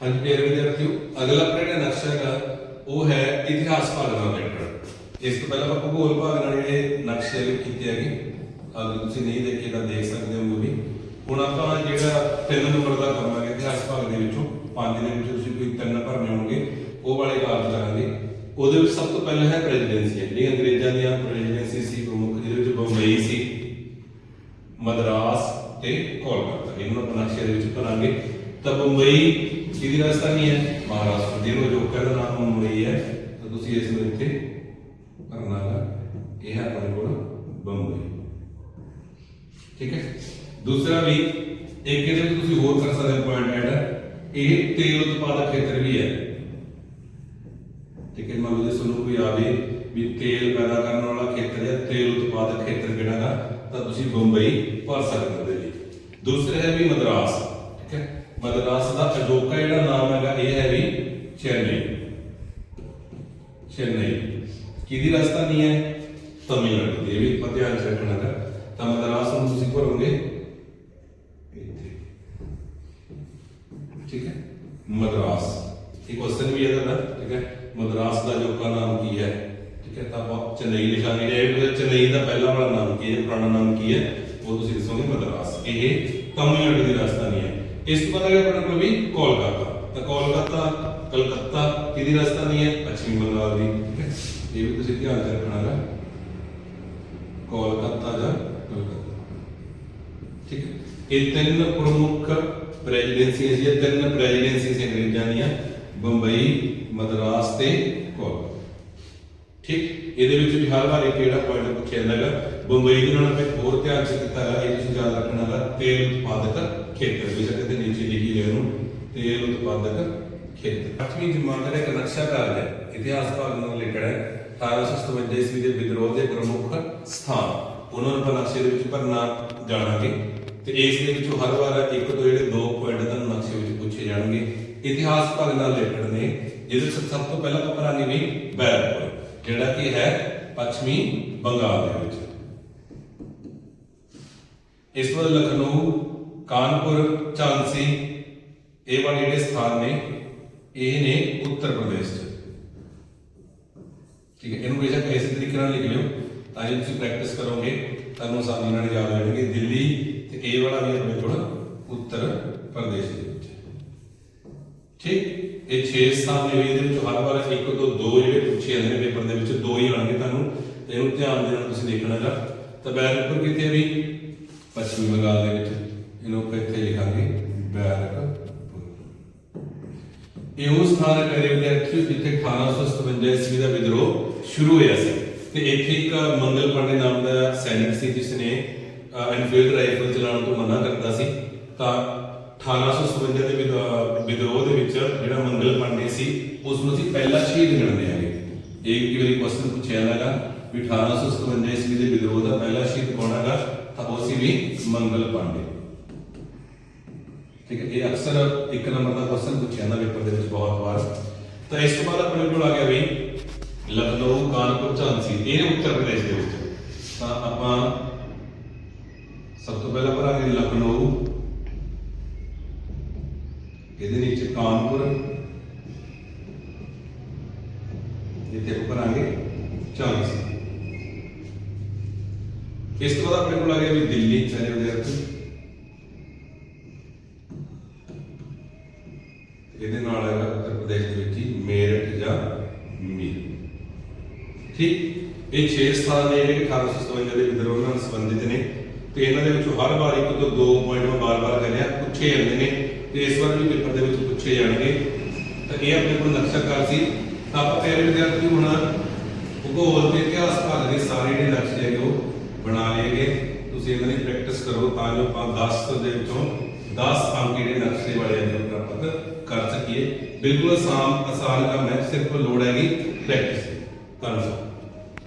ਹਾਂਜੀ ਪਿਆਰੇ ਵਿਦਿਆਰਥੀਓ, ਅਗਲਾ ਜਿਹੜਾ ਨਕਸ਼ਾ ਹੈਗਾ ਉਹ ਹੈ ਇਤਿਹਾਸ ਭਾਗ ਨਾਲ ਰਿਲੇਟਡ ਇਸ ਤੋਂ ਪਹਿਲਾਂ ਆਪਾਂ ਭੂਗੋਲ ਭਾਗ ਨਾਲ ਜਿਹੜੇ ਨਕਸ਼ੇ ਕੀਤੇ ਹੈਗੇ ਅਗਰ ਤੁਸੀਂ ਨਹੀਂ ਦੇਖੇ ਤਾਂ ਦੇਖ ਸਕਦੇ ਹੋ ਮੂਵੀ ਹੁਣ ਆਪਾਂ ਜਿਹੜਾ ਤਿੰਨ ਨੰਬਰ ਦਾ ਕੰਮ ਇਤਿਹਾਸ ਭਾਗ ਦੇ ਵਿੱਚੋਂ, ਪੰਜ ਦੇ ਵਿੱਚੋਂ ਤੁਸੀਂ ਕੋਈ ਤਿੰਨ ਭਰਨੇ ਹੋਣਗੇ, ਉਹ ਵਾਲੇ ਕਾਰਜ ਕਰਾਂਗੇ। ਉਹਦੇ ਵਿੱਚ ਸਭ ਤੋਂ ਪਹਿਲਾਂ ਹੈ ਪ੍ਰੈਜ਼ੀਡੈਂਸੀ ਜਿਹੜੀ ਅੰਗਰੇਜ਼ਾਂ ਦੀਆਂ ਪ੍ਰੈਜ਼ੀਡੈਂਸੀ ਸੀ, ਪ੍ਰਮੁੱਖ ਜਿਹਦੇ ਵਿੱਚ ਬੰਬਈ ਸੀ, ਮਦਰਾਸ ਤੇ ਕੋਲਕਾਤਾ। ਇਹਨਾਂ ਨੂੰ ਨਕਸ਼ੇ ਦੇ ਵਿੱਚ ਭਰਾਂਗੇ। ਤਾਂ ਬੰਬਈ ਕਿਹਦੀ ਰਾਜਧਾਨੀ ਹੈ? ਮਹਾਰਾਸ਼ਟਰ ਜਿਹਨੂੰ ਲੋਕਾਂ ਦਾ ਨਾਮ ਮੁੰਬਈ ਹੈ, ਤਾਂ ਤੁਸੀਂ ਇਸ ਨੂੰ ਇੱਥੇ ਭਰਨਾ ਹੈ ਇਹ ਹੈ ਆਪਣੇ ਕੋਲ ਬੰਬਈ। ਠੀਕ ਹੈ? ਦੂਸਰਾ ਵੀ, ਇੱਕ ਇਹਦੇ ਵਿੱਚ ਤੁਸੀਂ ਹੋਰ ਕਰ ਸਕਦੇ ਪੁਆਇੰਟ ਐਡ ਇਹ ਤੇਲ ਉਤਪਾਦਕ ਖੇਤਰ ਵੀ ਹੈ। ਠੀਕ ਹੈ, ਮੰਨ ਲਓ ਜੇ ਤੁਹਾਨੂੰ ਕੋਈ ਆਵੇ ਵੀ ਤੇਲ ਪੈਦਾ ਕਰਨ ਵਾਲਾ ਖੇਤਰ ਹੈ ਤੇਲ ਉਤਪਾਦਕ ਖੇਤਰ ਕਿਹੜਾ ਹੈ ਤਾਂ ਤੁਸੀਂ ਬੰਬਈ ਭਰ ਸਕਦੇ ਹੋ ਜੀ। ਦੂਸਰਾ ਹੈ ਵੀ ਮਦਰਾਸ। ਮਦਰਾਸ ਦਾ ਅਜੋਕਾ ਜਿਹੜਾ ਨਾਮ ਹੈਗਾ, ਇਹ ਹੈ ਵੀ ਚੇਨਈ। ਚੇਨਈ। ਕਿਹਦੀ ਰਾਜਧਾਨੀ ਹੈ? ਤਮਿਲਨਾਡੂ ਦੀ, ਇਹ ਵੀ ਆਪਾਂ ਧਿਆਨ 'ਚ ਰੱਖਣਾ ਹੈ ਤਾਂ ਮਦਰਾਸ ਨੂੰ ਤੁਸੀਂ ਭਰੋਗੇ ਠੀਕ ਹੈ? ਮਦਰਾਸ। ਇਹ ਕੁਐਸਚਨ ਵੀ ਹੈ ਤੁਹਾਡਾ, ਠੀਕ ਹੈ? ਮਦਰਾਸ ਦਾ ਅਜੋਕਾ ਨਾਮ ਕੀ ਹੈ? ਠੀਕ ਹੈ, ਤਾਂ ਆਪਾਂ ਚੇਨਈ ਨਿਸ਼ਾਨੀ ਦੇ ਚੇਨਈ ਦਾ ਪਹਿਲਾ ਵਾਲਾ ਨਾਮ ਕੀ ਹੈ? ਪੁਰਾਣਾ ਨਾਮ ਕੀ ਹੈ? ਉਹ ਤੁਸੀਂ ਦੱਸੋਗੇ ਮਦਰਾਸ। ਇਹ ਤਮਿਲਨਾਡੂ ਦੀ ਰਾਜਧਾਨੀ ਹੈ। ਇਸ ਤੋਂ ਬਾਅਦ ਅਗਰ ਆਪਣੇ ਕੋਲ ਵੀ ਕੋਲਕਾਤਾ ਤਾਂ ਕੋਲਕਾਤਾ ਕਲਕੱਤਾ, ਕਿਹਦੀ ਰਾਜਧਾਨੀ ਹੈ? ਪੱਛਮੀ ਬੰਗਾਲ ਦੀ। ਠੀਕ ਹੈ ਇਹ ਵੀ ਤੁਸੀਂ ਧਿਆਨ 'ਚ ਰੱਖਣਾ ਹੈ ਕੋਲਕਾਤਾ ਜਾਂ ਕਲਕੱਤਾ। ਠੀਕ ਹੈ? ਇਹ ਤਿੰਨ ਪ੍ਰਮੁੱਖ ਪ੍ਰੈਜ਼ੀਡੈਂਸੀਆਂ ਸੀ ਤਿੰਨ ਪ੍ਰੈਜ਼ੀਡੈਂਸੀਆਂ ਅੰਗਰੇਜ਼ਾਂ ਦੀਆਂ, ਬੰਬਈ, ਮਦਰਾਸ ਤੇ ਕੋਲਕਾਤਾ। ਠੀਕ? ਇਹਦੇ ਵਿੱਚ ਵੀ ਹਰ ਵਾਰ ਇੱਕ ਕਿਹੜਾ ਪੁਆਇੰਟ ਪੁੱਛਿਆ ਜਾਂਦਾ ਹੈਗਾ। ਬੰਬਈ ਦੇ ਨਾਲ ਆਪਾਂ ਹੋਰ ਧਿਆਨ ਚ ਕੀਤਾ ਹੈ ਇਹ ਤੁਸੀਂ ਯਾਦ ਰੱਖਣਾ ਹੈਗਾ, ਤੇਲ ਉਤਪਾਦਕ ਖੇਤਰ ਵੀ ਸਕਦੇ ਨੀਚੇ ਲਿਖੀ ਗਏ ਉਹਨੂੰ ਤੇਲ ਉਤਪਾਦਕ ਖੇਤਰ। ਅੱਠਵੀਂ ਜਮਾਤ ਦਾ ਇੱਕ ਨਕਸ਼ਾ ਹੈ, ਇਤਿਹਾਸ ਭਾਗ ਨਾਲ ਰਿਲੇਟਡ ਹੈ। 1857 ਈਸਵੀ ਦੇ ਵਿਦਰੋਹ ਦੇ ਪ੍ਰਮੁੱਖ ਸਥਾਨ, ਉਹਨਾਂ ਨੂੰ ਨਕਸ਼ੇ ਦੇ ਵਿੱਚ ਭਰਨਾ ਜਾਣਾਂਗੇ, ਤੇ ਇਸ ਦੇ ਵਿੱਚੋਂ ਹਰ ਵਾਰ ਇੱਕ ਤੋਂ ਜਿਹੜੇ ਦੋ ਪੁਆਇੰਟ ਤੁਹਾਨੂੰ ਨਕਸ਼ੇ ਵਿੱਚ ਪੁੱਛੇ ਜਾਣਗੇ। ਇਤਿਹਾਸ ਭਾਗ ਨਾਲ ਰਿਲੇਟਡ ਨੇ, ਜਿਹਦੇ ਸਭ ਤੋਂ ਪਹਿਲਾਂ ਆਪਾਂ ਭਰਾਂਗੇ ਵੀ ਬੈਰਕਪੁਰ ਜਿਹੜਾ ਕਿ ਹੈ ਪੱਛਮੀ ਬੰਗਾਲ ਦੇ ਵਿੱਚ। ਇਸ ਤੋਂ ਲਖਨਊ ਕਾਨਪੁਰ, ਝਾਂਸੀ, ਇਹ ਵਾਲੇ ਜਿਹੜੇ ਸਥਾਨ ਨੇ, ਇਹ ਨੇ ਉੱਤਰ ਪ੍ਰਦੇਸ਼ ਚ। ਠੀਕ ਹੈ, ਇਹਨੂੰ ਬੇਸ਼ੱਕ ਇਸੇ ਤਰੀਕੇ ਨਾਲ ਲਿਖ ਲਿਓ, ਤਾਂ ਜੇ ਤੁਸੀਂ ਪ੍ਰੈਕਟਿਸ ਕਰੋਗੇ, ਤੁਹਾਨੂੰ ਆਸਾਨੀ ਨਾਲ ਯਾਦ ਹੋ ਦਿੱਲੀ ਤੇ ਇਹ ਵਾਲਾ ਵੀ ਆਪਣੇ ਕੋਲ ਉੱਤਰ ਪ੍ਰਦੇਸ਼ ਦੇ ਵਿੱਚ ਠੀਕ, ਇਹ 6 ਸਥਾਨ ਨੇ ਇਹਦੇ ਵਿੱਚ ਹਰ ਵਾਰ ਇੱਕ ਤੋਂ ਦੋ ਜਿਹੜੇ ਪੁੱਛੇ ਜਾਂਦੇ ਨੇ ਪੇਪਰ ਦੇ ਵਿੱਚ, ਦੋ ਹੀ ਆਣਗੇ ਤੁਹਾਨੂੰ, ਤੇ ਇਹਨੂੰ ਧਿਆਨ ਦੇ ਨਾਲ ਤੁਸੀਂ ਦੇਖਣਾ ਹੈਗਾ ਤਾਂ ਬੈਰਕਪੁਰ ਕਿਤੇ ਵੀ? ਪੱਛਮੀ ਬੰਗਾਲ ਦੇ ਵਿੱਚ। ਇਹਨੂੰ ਆਪਾਂ ਇੱਥੇ ਲਿਖਾਂਗੇ ਬੈਰਕ ਇਹ ਉਹ ਸਥਾਨ ਹੈ ਮੇਰੇ ਵਿਦਿਆਰਥੀਓ ਜਿੱਥੇ 1857 ਈਸਵੀ ਦਾ ਵਿਦਰੋਹ ਸ਼ੁਰੂ ਹੋਇਆ ਸੀ। ਤੇ ਇੱਥੇ ਇੱਕ ਮੰਗਲ ਪਾਂਡੇ ਨਾਮ ਦਾ ਸੈਨਿਕ ਸੀ ਜਿਸ ਨੇ ਐਨਫੀਲਡ ਰਾਈਫਲ ਚਲਾਉਣ ਤੋਂ ਮਨਾ ਕਰਦਾ ਸੀ। ਤਾਂ 1857 ਦੇ ਵਿਦਰੋਹ ਦੇ ਵਿੱਚ ਜਿਹੜਾ ਮੰਗਲ ਪਾਂਡੇ ਸੀ ਉਸ ਨੂੰ ਅਸੀਂ ਪਹਿਲਾ ਸ਼ਹੀਦ ਗਿਣਦੇ ਹਾਂਗੇ। ਇੱਕ ਕੀ ਵਾਰੀ ਕੁਐਸਚਨ ਪੁੱਛਿਆ ਜਾਗਾ ਵੀ 1857 ਈਸਵੀ ਦੇ ਵਿਦਰੋਹ ਦਾ ਪਹਿਲਾ ਸ਼ਹੀਦ ਕੌਣ ਹੈਗਾ? ਤਾਂ ਉਹ ਸੀ ਵੀ ਮੰਗਲ ਪਾਂਡੇ। ਠੀਕ ਹੈ, ਇਹ ਅਕਸਰ ਇੱਕ ਨੰਬਰ ਦਾ ਕੁਐਸਚਨ ਪੁੱਛਿਆ ਜਾਂਦਾ ਪੇਪਰ ਦੇ ਵਿੱਚ ਬਹੁਤ ਵਾਰ। ਤਾਂ ਇਸ ਤੋਂ ਬਾਅਦ ਆਪਣੇ ਕੋਲ ਆ ਗਿਆ ਵੀ ਲਖਨਊ, ਕਾਨਪੁਰ, ਝਾਂਸੀ, ਇਹ ਉੱਤਰ ਪ੍ਰਦੇਸ਼ ਦੇ ਵਿੱਚ। ਤਾਂ ਆਪਾਂ ਸਭ ਤੋਂ ਪਹਿਲਾਂ ਭਰਾਂਗੇ ਲਖਨਊ, ਇਹਦੇ ਨੀਚੇ ਕਾਨਪੁਰ, ਇੱਥੇ ਆਪਾਂ ਭਰਾਂਗੇ ਝਾਂਸੀ। ਇਸ ਤੋਂ ਬਾਅਦ ਆਪਣੇ ਕੋਲ ਆ ਗਿਆ ਵੀ ਦਿੱਲੀ ਚਾਰੇ ਵਿਦਿਆਰਥੀ ਇਹਦੇ ਪ੍ਰਦੇਸ਼ ਦੇ ਵਿੱਚ ਹੀ ਮੇਰਠ ਜਾਂ ਮੀਰ। ਠੀਕ, ਇਹ 6 ਸਥਾਨ ਨੇ ਜਿਹੜੇ 1857 ਦੇ ਵਿਦਰੋਹ ਨਾਲ ਸੰਬੰਧਿਤ ਨੇ ਤੇ ਇਹਨਾਂ ਦੇ ਵਿੱਚੋਂ ਹਰ ਵਾਰ ਇੱਕ ਤੋਂ ਦੋ ਪੁਆਇੰਟ ਮੈਂ ਬਾਰ-ਬਾਰ ਕਹਿੰਦਾ ਪੁੱਛੇ ਜਾਂਦੇ ਨੇ ਤੇ ਇਸ ਵਾਰ ਵੀ ਪੇਪਰ ਦੇ ਵਿੱਚ ਪੁੱਛੇ ਜਾਣਗੇ। ਤਾਂ ਇਹ ਆਪਣੇ ਕੋਲ ਨਕਸ਼ਾਕਾਰ ਸੀ। ਤਾਂ ਆਪਾਂ ਤੇਰੇ ਵਿਦਿਆਰਥੀ ਹੁਣ ਭੂਗੋਲ ਤੇ ਇਤਿਹਾਸ ਭਾਗ ਦੇ ਸਾਰੇ ਜਿਹੜੇ ਨਕਸ਼ੇ ਹੈਗੇ ਉਹ ਬਣਾ ਲਏਗੇ ਤੁਸੀਂ ਇਹਨਾਂ ਦੀ ਪ੍ਰੈਕਟਿਸ ਕਰੋ ਤਾਂ ਜੋ ਆਪਾਂ 10 ਦੇ ਵਿੱਚੋਂ 10 ਅੰਕ ਜਿਹੜੇ ਨਕਸ਼ੇ ਵਾਲੇ ਆ ਪ੍ਰਾਪਤ ਬਿਲਕੁਲ ਆਸਾਨ ਆਸਾਨ ਕੰਮ ਹੈ ਸਿਰਫ ਲੋੜ ਹੈਗੀ ਪ੍ਰੈਕਟਿਸ ਧੰਨਵਾਦ।